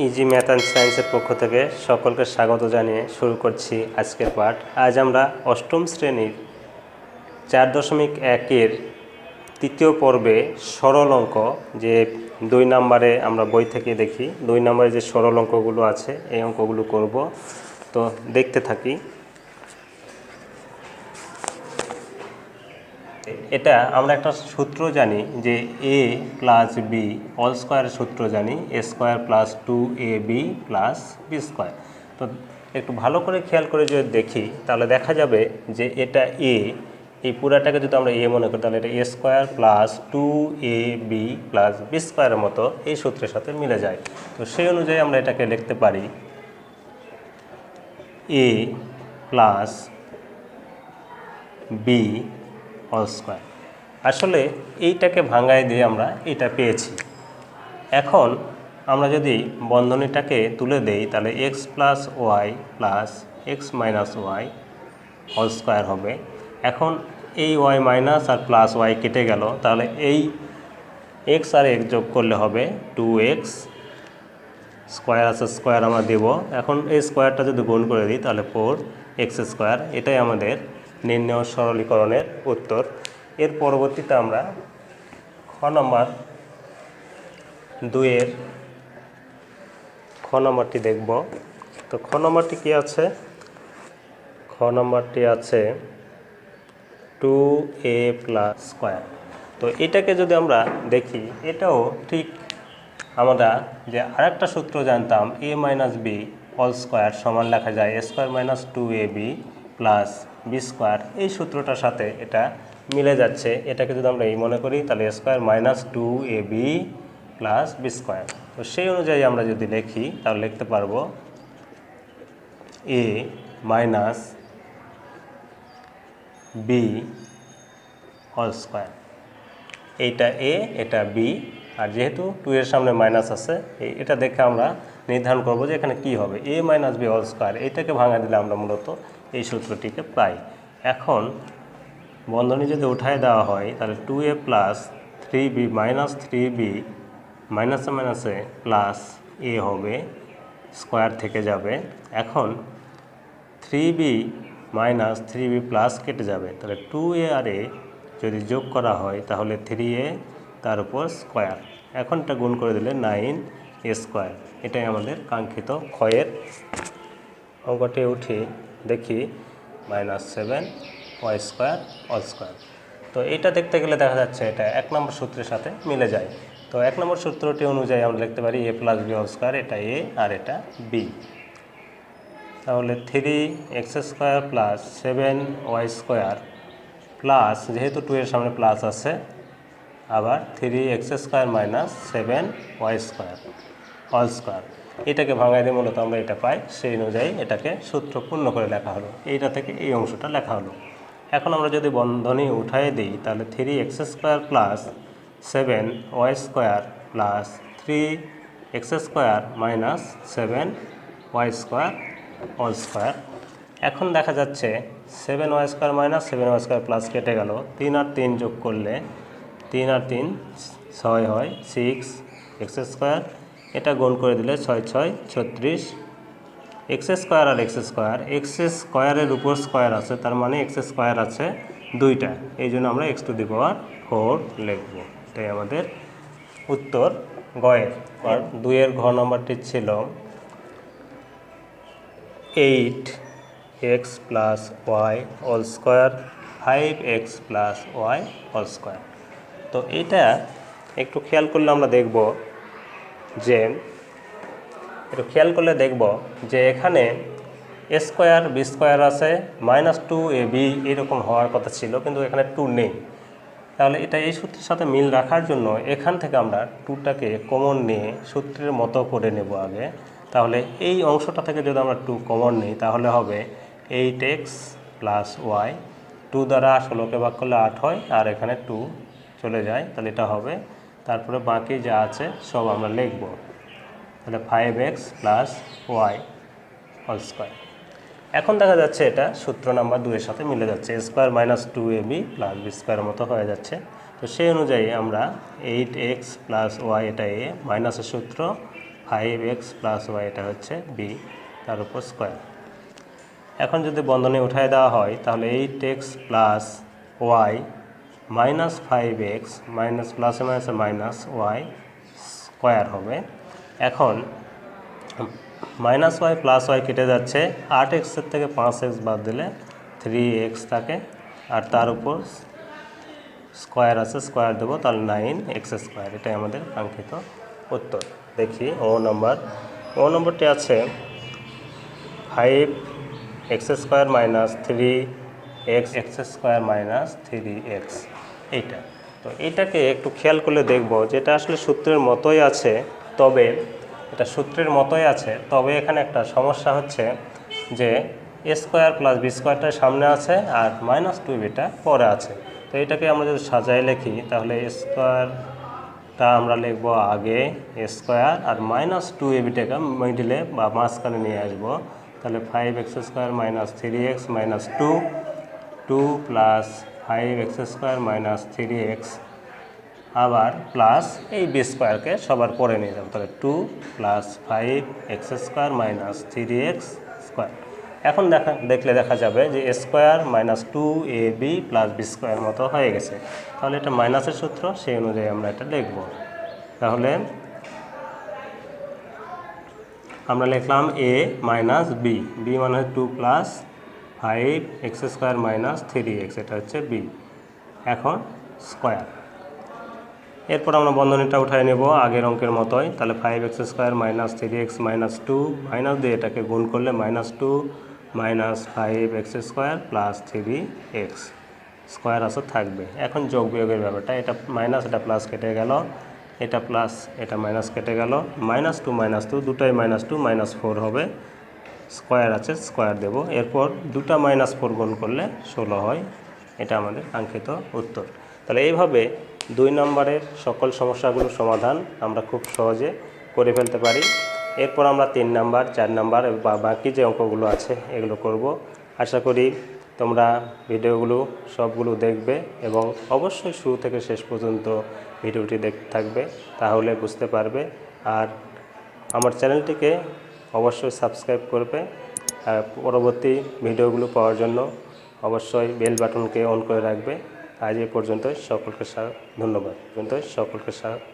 Easy math and সায়েন্সের পক্ষ থেকে সকলকে স্বাগত জানিয়ে শুরু করছি আজকের পাঠ। আজ আমরা অষ্টম শ্রেণির চার দশমিক একের তৃতীয় পর্বে সরল অঙ্ক, যে দুই নম্বরে আমরা বই থেকে দেখি, দুই নম্বরে যে সরল অঙ্কগুলো আছে, এই অঙ্কগুলো করব। তো দেখতে থাকি। এটা আমরা একটা সূত্র জানি যে A plus B all square সূত্র জানি A square plus two A B plus B square তো একটু ভালো করে খেয়াল করে যদি দেখি, তাহলে দেখা যাবে যে এটা এ এই পুরাটাকে যদি আমরা এ মনে করি, তাহলে এটা A square plus two A B plus B স্কোয়ারের মতো এই সূত্রের সাথে মিলে যায়। তো সেই অনুযায়ী আমরা এটাকে লিখতে পারি A plus B all square আসলে এইটাকে ভাঙায় দিয়ে আমরা এটা পেয়েছি। এখন আমরা যদি বন্ধনীটাকে তুলে দেই, তাহলে X plus Y plus X minus Y whole square হবে। এখন এই ওয়াই মাইনাস আর প্লাস ওয়াই কেটে গেল, তাহলে এই এক্স আর এক্স যোগ করলে হবে টু এক্স স্কোয়ার আছে স্কোয়ার আমরা দেব। এখন এই স্কোয়ারটা যদি গুণ করে দিই, তাহলে ফোর এক্স স্কোয়ার এটাই আমাদের নির্ণয় সরলীকরণের উত্তর। এর পরবর্তীতে আমরা খ নম্বর দুইয়ের খ নম্বরটি দেখব। তো খ নম্বরটি কী আছে? খ নম্বরটি আছে টু এ প্লাস স্কোয়ার তো এটাকে যদি আমরা দেখি, এটাও ঠিক আমরা যে আরেকটা সূত্র জানতাম A minus B all square সমান লেখা যায় A square minus two A B plus B square এই সূত্রটার সাথে এটা মিলে যাচ্ছে। এটাকে যদি আমরা এই মনে করি, তাহলে square minus two A B plus B square তো সেই অনুযায়ী আমরা যদি লিখি, তাহলে লিখতে পারব A minus B all square এইটা এ এটা বি আর যেহেতু টু এর সামনে মাইনাস আছে এটা দেখে আমরা নির্ধারণ করব যে এখানে কি হবে। A minus B all square এটাকে ভাঙা দিলে আমরা মূলত এই সূত্রটিকে পাই। এখন বন্ধনী যদি উঠায় দেওয়া হয়, তাহলে two A plus three B minus three B মাইনাসে মাইনাসে প্লাস এ হবে স্কোয়ার থেকে যাবে। এখন three B minus three B plus কেটে যাবে। তাহলে টু এ আর এ যদি যোগ করা হয়, তাহলে থ্রি এ তার উপর স্কোয়ার এখনটা গুণ করে দিলে নাইন এ স্কোয়ার এটাই আমাদের কাঙ্ক্ষিত ক্ষয়ের অঙ্কটি উঠি দেখি, minus seven, Y square, all square. তো এটা দেখতে গেলে দেখা যাচ্ছে এটা এক নম্বর সূত্রের সাথে মিলে যায়। তো এক নম্বর সূত্রটি অনুযায়ী আমরা লিখতে পারি A plus B all square এটা এ আর এটা বি তাহলে three X square plus seven Y square plus যেহেতু টু এর সামনে প্লাস আছে, আবার three X square minus seven Y square all square এটাকে ভাঙাই দিয়ে মূলত আমরা এটা পাই, সেই অনুযায়ী এটাকে সূত্র পূর্ণ করে লেখা হলো। এইটা থেকে এই অংশটা লেখা হলো। এখন আমরা যদি বন্ধনী উঠাই দিই, তাহলে three X square plus seven Y square plus three X square minus seven Y square all square এখন দেখা যাচ্ছে seven Y square minus seven Y square plus কেটে গেল। তিন আর তিন যোগ করলে তিন আর তিন ছয় হয় সিক্স এক্স স্কোয়ার এটা গুণ করে দিলে ছয় ছয়, ছত্রিশ। এক্স স্কোয়ার আর এক্স স্কোয়ার। এক্স স্কোয়ারের উপর স্কোয়ার আছে, তার মানে এক্স স্কোয়ার আছে দুইটা। এই জন্য আমরা X to the power four লিখব। তাই আমাদের উত্তর গয়ের। দুইয়ের ঘ নম্বরটি ছিল eight X plus Y all square, five X plus Y all square. তো এইটা একটু খেয়াল করলে আমরা দেখব যে একটু খেয়াল করলে দেখব যে এখানে এ স্কোয়ার বি স্কোয়ার আছে মাইনাস টু এ বি এরকম হওয়ার কথা ছিল, কিন্তু এখানে টু নেই। তাহলে এটা এই সূত্রের সাথে মিল রাখার জন্য এখান থেকে আমরা টুটাকে কমন নিয়ে সূত্রের মতো করে নেব আগে। তাহলে এই অংশটা থেকে যদি আমরা টু কমন নিই, তাহলে হবে eight X plus Y two দ্বারা ষোলোকে ভাগ করলে আট হয়, আর এখানে টু চলে যায়, তাহলে এটা হবে তারপরে বাকি যা আছে সব আমরা লিখব। তাহলে five X plus Y whole square এখন দেখা যাচ্ছে এটা সূত্র নাম্বার দুইয়ের সাথে মিলে যাচ্ছে। Square minus two A B plus B স্কোয়ারের মতো হয়ে যাচ্ছে। তো সেই অনুযায়ী আমরা এইট এক্স প্লাস ওয়াই এটা এ মাইনাসের সূত্র ফাইভ এক্স প্লাস ওয়াই এটা হচ্ছে বি তার উপর স্কোয়ার এখন যদি বন্ধনে উঠায় দেওয়া হয়, তাহলে eight X plus Y minus five X minus প্লাসে মাইনাসে মাইনাস ওয়াই স্কোয়ার হবে। এখন মাইনাস ওয়াই প্লাস ওয়াই কেটে যাচ্ছে। আট এক্সের থেকে পাঁচ এক্স বাদ দিলে থ্রি এক্স থাকে। আর তার উপর স্কোয়ার আছে, স্কোয়ার দেবো তাহলে নাইন এক্স স্কোয়ার। এটাই আমাদের কাঙ্ক্ষিত উত্তর। দেখি, ও নম্বর, ও নম্বরটি আছে five X square minus three X X square minus three X. এইটা। তো এইটাকে একটু খেয়াল করলে দেখব, যেটা আসলে সূত্রের মতোই আছে, তবে এটা সূত্রের মতোই আছে, তবে এখানে একটা সমস্যা হচ্ছে যে এ স্কোয়ার প্লাস বি স্কোয়ারটা সামনে আছে আর মাইনাস টু বিটা পরে আছে। তো এটাকে আমরা যদি সাজায় লিখি, তাহলে স্কোয়ারটা আমরা লিখব আগে এ স্কোয়ার আর মাইনাস টু এ বিটাকে মিডিলে বা মাঝখানে নিয়ে আসব। তাহলে five X square minus three X minus two two plus five X square minus three X আবার প্লাস এই বি স্কোয়ারকে সবার পরে নিয়ে যাব। তাহলে two plus five X square minus three X square এখন দেখা, দেখলে দেখা যাবে যে square minus two A B plus B square মতো হয়ে গেছে। তাহলে এটা মাইনাসের সূত্র, সেই অনুযায়ী আমরা এটা লিখব। তাহলে আমরা লিখলাম এ মাইনাস বি বি মানে two plus five X square minus three X এটা হচ্ছে বি এখন স্কোয়ার এরপর আমরা বন্ধনীটা উঠাই নেব আগের অঙ্কের মতোই। তাহলে five X square minus three X minus two minus দিয়ে এটাকে গুণ করলে minus two minus five X square plus three X square আসো থাকবে। এখন যোগ বিয়োগের ব্যাপারটা, এটা মাইনাস এটা প্লাস কেটে গেল। এটা প্লাস এটা মাইনাস কেটে গেল। মাইনাস টু মাইনাস টু দুটাই মাইনাস টু মাইনাস ফোর হবে। স্কোয়ার আছে, স্কোয়ার দেব। এরপর দুটা মাইনাস ফোর গুণ করলে ষোলো হয়। এটা আমাদের কাঙ্ক্ষিত উত্তর। তাহলে এইভাবে দুই নম্বরের সকল সমস্যাগুলোর সমাধান আমরা খুব সহজে করে ফেলতে পারি। এরপর আমরা তিন নাম্বার, চার নাম্বার বা বাকি যে অঙ্কগুলো আছে এগুলো করব। আশা করি তোমরা ভিডিওগুলো, সবগুলো দেখবে এবং অবশ্যই শুরু থেকে শেষ পর্যন্ত ভিডিওটি দেখতে থাকবে। তাহলে বুঝতে পারবে। আর আমার চ্যানেলটিকে অবশ্যই সাবস্ক্রাইব করবে আর পরবর্তী ভিডিওগুলো পাওয়ার জন্য অবশ্যই বেল বাটনকে অন করে রাখবে। আজ এ পর্যন্ত সকলকে স্যার ধন্যবাদ। পর্যন্ত সকলকে স্বা-